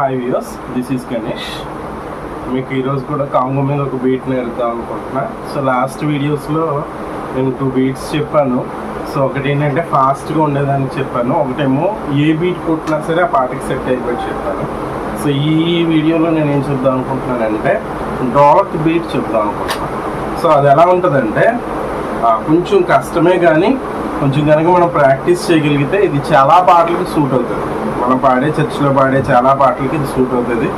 Hi views this is Ganesh మీకు ఈరోజు కూడా కాంగో మీద ఒక బీట్ నేర్పుదాం అనుకుంటున్నా. సో లాస్ట్ వీడియోస్లో నేను టూ బీట్స్ చెప్పాను. సో ఒకటి ఏంటంటే ఫాస్ట్గా ఉండేదని చెప్పాను. ఒకటేమో ఏ బీట్ కొట్టినా సరే ఆ పాటకి సెట్ అయిపోయి చెప్పాను. సో ఈ వీడియోలో నేను ఏం చెప్దాం అనుకుంటున్నానంటే డాట్ బీట్ చెప్దాం అనుకుంటున్నాను సో అది ఎలా ఉంటుందంటే కొంచెం కష్టమే కానీ కొంచెం కనుక మనం ప్రాక్టీస్ చేయగలిగితే ఇది చాలా పాటలకు సూట్ అవుతుంది. మనం పాడే చర్చిలో పాడే చాలా పాటలకి ఇది సూట్ అవుతుంది.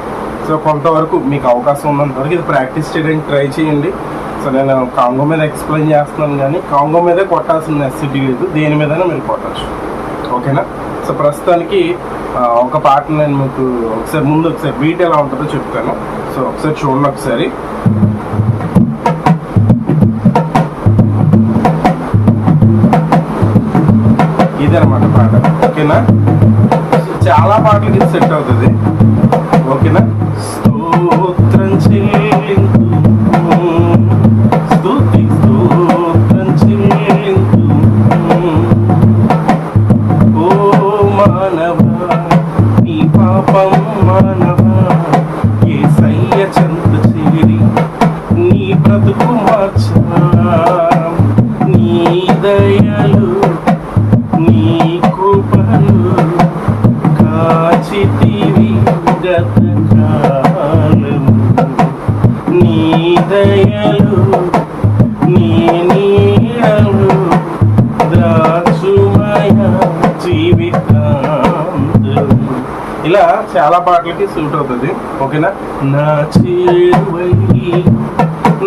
సో కొంతవరకు మీకు అవకాశం ఉన్నంత వరకు ఇది ప్రాక్టీస్ చేయడానికి ట్రై చేయండి. సో నేను కాంగో మీద ఎక్స్ప్లెయిన్ చేస్తున్నాను కానీ కాంగో మీదే కొట్టాల్సిన నెసిటీ లేదు. దేని మీదనే మీరు కొట్టచ్చు. ఓకేనా? సో ప్రస్తుతానికి ఒక పాట నేను మీకు ఒకసారి ముందు ఒకసారి బీట్ ఎలా ఉంటుందో చెప్తాను. సో ఒకసారి చూడండి ఒకసారి. ఇదనమాట పాట. ఓకేనా? చాలా పాటలకి సెట్ అవుతుంది. ఓకేనా? స్తోత్రం చెల్లింతు ఇలా చాలా పాటలకి సూట్ అవుతుంది ఓకేనా? నా చేరువై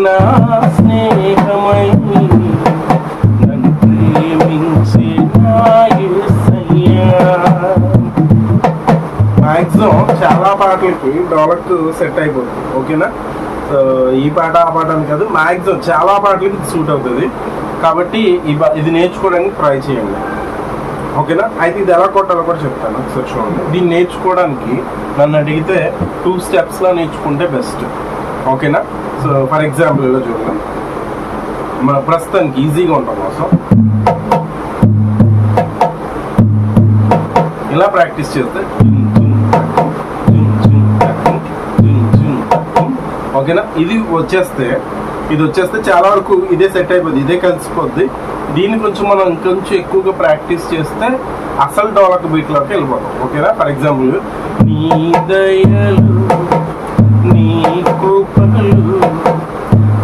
నా స్నేహమై నన్ను ప్రేమించే మ్యాక్సిమం చాలా పాటలకి డోలక్ సెట్ అయిపోతుంది ఓకేనా? ఈ పాట ఆ పాట అని కాదు మ్యాక్సిమం చాలా పాటలకి సూట్ అవుతుంది. కాబట్టి ఇది నేర్చుకోవడానికి ట్రై చేయండి. ఓకేనా? అయితే ఇది ఎలా కొట్టాలో కూడా చెప్తాను ఒకసారి చూడండి. దీన్ని నేర్చుకోవడానికి నన్ను అడిగితే టూ స్టెప్స్లో నేర్చుకుంటే బెస్ట్ ఓకేనా? సో ఫర్ ఎగ్జాంపుల్ ఇలా చూడండి మన ప్రస్తుతానికి ఈజీగా ఉంటాం కోసం ఇలా ప్రాక్టీస్ చేస్తే ఓకేనా? ఇది వచ్చేస్తే ఇది వచ్చేస్తే చాలా వరకు ఇదే సెట్ అయిపోద్ది ఇదే కలిసిపోద్ది. దీని కొంచెం మనం ఇంకొంచెం ఎక్కువగా ప్రాక్టీస్ చేస్తే అసలు డోలక బీట్లోకి వెళ్ళిపోతాం. ఓకేనా? ఫర్ ఎగ్జాంపుల్ నీ దయలు నీ కృపలు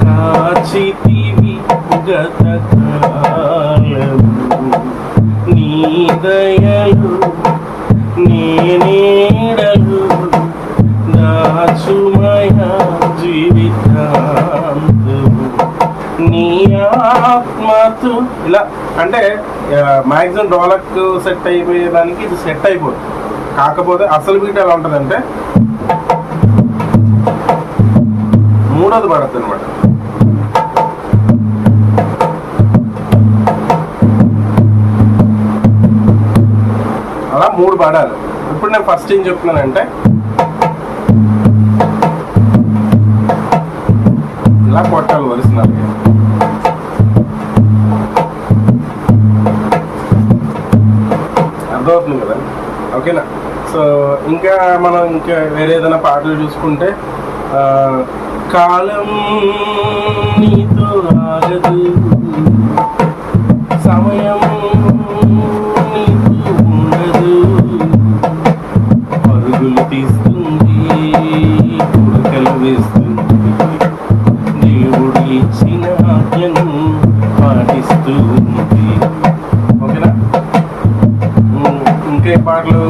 కాచితివి ఇలా అంటే మ్యాక్సిమం డోలక్ సెట్ అయిపోయేదానికి ఇది సెట్ అయిపోదు. కాకపోతే అసలు బీట్ ఎలా ఉంటుందంటే మూడోది పడుతుంది అనమాట అలా మూడు పడాలి. ఇప్పుడు నేను ఫస్ట్ ఏం చెప్తున్నానంటే ఇలా కొట్టాలి ఓకేనా సో ఇంకా మనం ఇంకా వేరే ఏదైనా పాటలు చూసుకుంటే కాలం నీతో ఆగదు సమయం నీకు ఉండదు. పరుగులు తీస్తుంది కుడకలు వేస్తుంది. దేవుడు ఇచ్చిన ఆజ్ఞను పాటిస్తుంది ఓకేనా? ఇంకే పాటలు?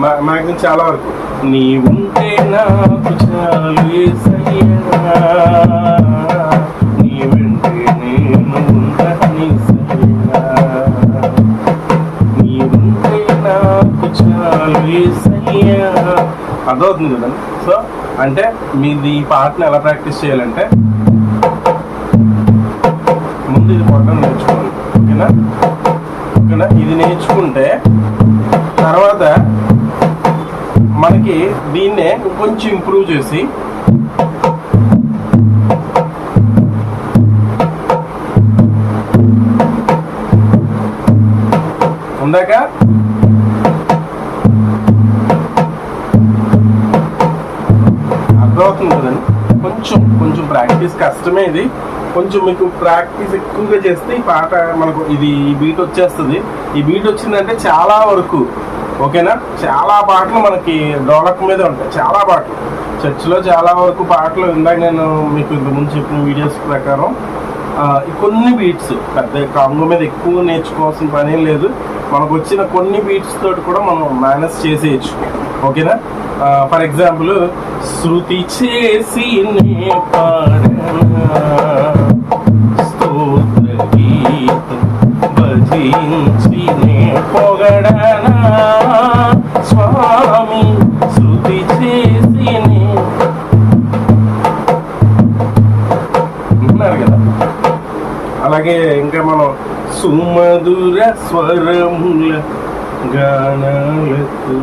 మ్యాక్సిమం చాలా వరకు. నీ ఉంటే నాకు చాలు నీ వెంటే నేను ఉండని నీ ఉంటే నాకు చాలు అర్థమవుతుంది కదా? సో అంటే మీది ఈ పాటను ఎలా ప్రాక్టీస్ చేయాలంటే ముందు ఇది కొట్టడం నేర్చుకోవాలి. ఓకేనా? ఓకేనా? ఇది నేర్చుకుంటే తర్వాత మనకి దీన్నే కొంచెం ఇంప్రూవ్ చేసి ఉందాక? అర్థమవుతుంది కదండి కొంచెం కొంచెం ప్రాక్టీస్ కష్టమే ఇది. కొంచెం మీకు ప్రాక్టీస్ ఎక్కువగా చేస్తే ఈ పాట మనకు ఇది ఈ బీట్ వచ్చేస్తుంది. ఈ బీట్ వచ్చిందంటే చాలా వరకు ఓకేనా? చాలా పాటలు మనకి డోలక్ మీద ఉంటాయి. చాలా పాటలు. చర్చిలో చాలా వరకు పాటలు ఇందాక నేను మీకు ఇంతకుముందు చెప్పిన వీడియోస్ ప్రకారం కొన్ని బీట్స్ పెద్ద కాంగో మీద ఎక్కువ నేర్చుకోవాల్సిన పని ఏం లేదు. మనకు వచ్చిన కొన్ని బీట్స్ తోటి కూడా మనం మేనేజ్ చేసేయచ్చు. ఓకేనా? ఫర్ ఎగ్జాంపుల్ శృతి చేసి నే భజించి నే పొగడనా? స్వామి శృతి చేసి నే కదా? అలాగే ఇంకా మనం సుమధుర స్వరముల గానాలతో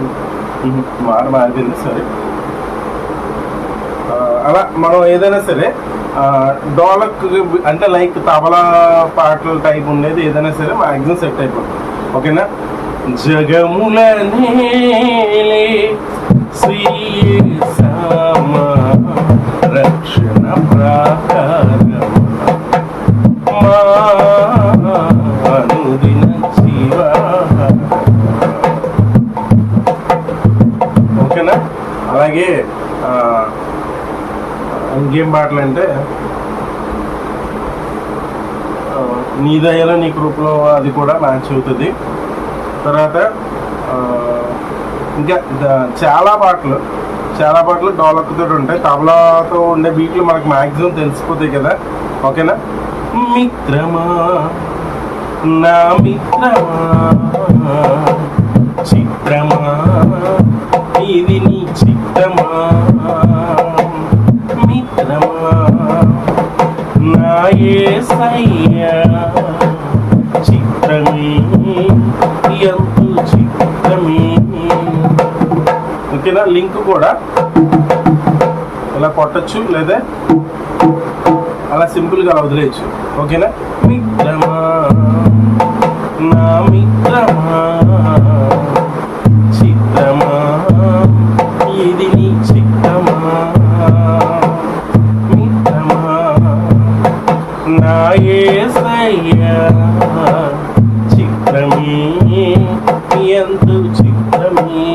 మార మారిపోయింది సరే. అలా మనం ఏదైనా సరే డోలక్ అంటే లైక్ తబలా పాటల టైప్ ఉండేది ఏదైనా సరే మ్యాక్సిమం సెట్ అయిపోతుంది. ఓకేనా? జగముల నేలే శ్రీ రక్షణ ప్రాకారమా ఇంకేం పాటలు అంటే నీ దయలో నీ కృపలో అది కూడా మ్యాచ్ అవుతుంది. తర్వాత ఇంకా చాలా పాటలు చాలా పాటలు డోలక్తో ఉంటాయి. తబలాతో ఉండే బీట్లు మనకు మ్యాక్సిమం తెలిసిపోతాయి కదా. ఓకేనా? మిత్రమా? నా మిత్రమా? చిత్రమా? ఇది నీ చిత్రమా? లింక్ కూడా ఇలా కొట్టచ్చు లేదా అలా సింపుల్గా వదిలేయచ్చు. ఓకేనా? మిత్రమా నా మిత్రమా చిత్రమా ఇది నీ చిత్తమా? మిత్రమా నా యేసయ్యా చిత్రమే ఎంతో చిత్రమే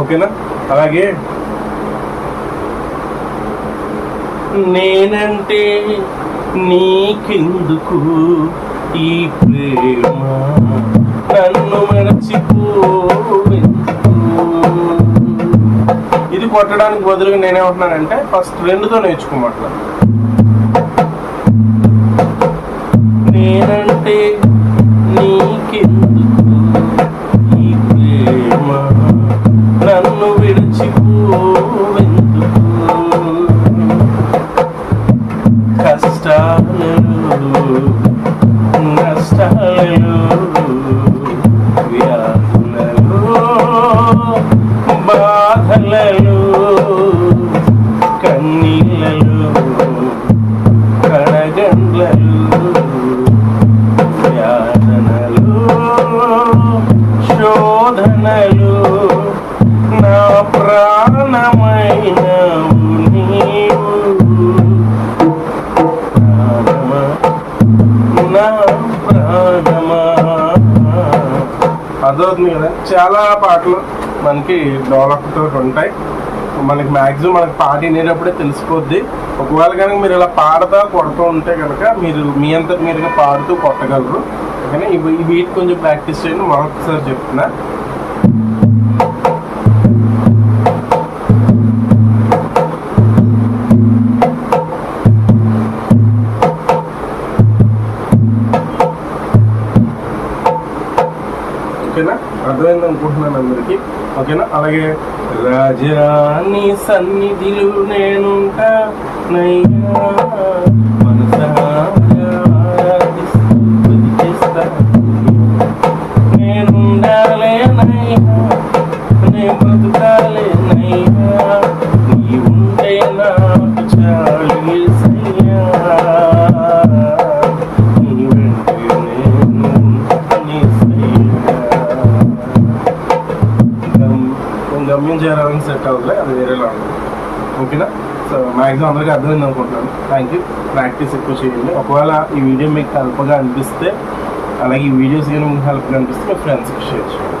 ఓకేనా అలాగే. నేనంటే నీకెందుకు ఈ ప్రేమ? నన్ను మరచిపోవెందుకు? ఇది కొట్టడానికి బదులుగా నేనేమంటున్నానంటే ఫస్ట్ రెండుతో నేర్చుకోమంటున్నాను నేనంటే నీకెందుకు Hallelujah. చాలా పాటలు మనకి డెవలప్ తోటి ఉంటాయి. మనకి మ్యాక్సిమం మనకి పాట వినేటప్పుడే తెలిసిపోద్ది. ఒకవేళ కనుక మీరు ఇలా పాడతా కొడుతూ ఉంటే కనుక మీరు మీ అంత మీరుగా పాడుతూ కొట్టగలరు. కానీ ఈ కొంచెం ప్రాక్టీస్ చేయండి. మరొకసారి చెప్తున్నా. అర్థమైంది అనుకుంటున్నాను అందరికి. ఓకేనా? అలాగే రాజాని సన్నిధిలో నేనుంటా నయ్యా. చేయాలని సెట్ అవ్వలే అది వేరేలా ఉంటుంది ఓకేనా సో మ్యాక్సిమం అందరికీ అర్థమైంది అనుకుంటున్నాను. థ్యాంక్ యూ ప్రాక్టీస్ ఎక్కువ చేయండి. ఒకవేళ ఈ వీడియో మీకు హెల్ప్గా అనిపిస్తే అలాగే ఈ వీడియోస్ కానీ మీకు హెల్ప్గా అనిపిస్తే మీ ఫ్రెండ్స్కి షేర్ చేయండి.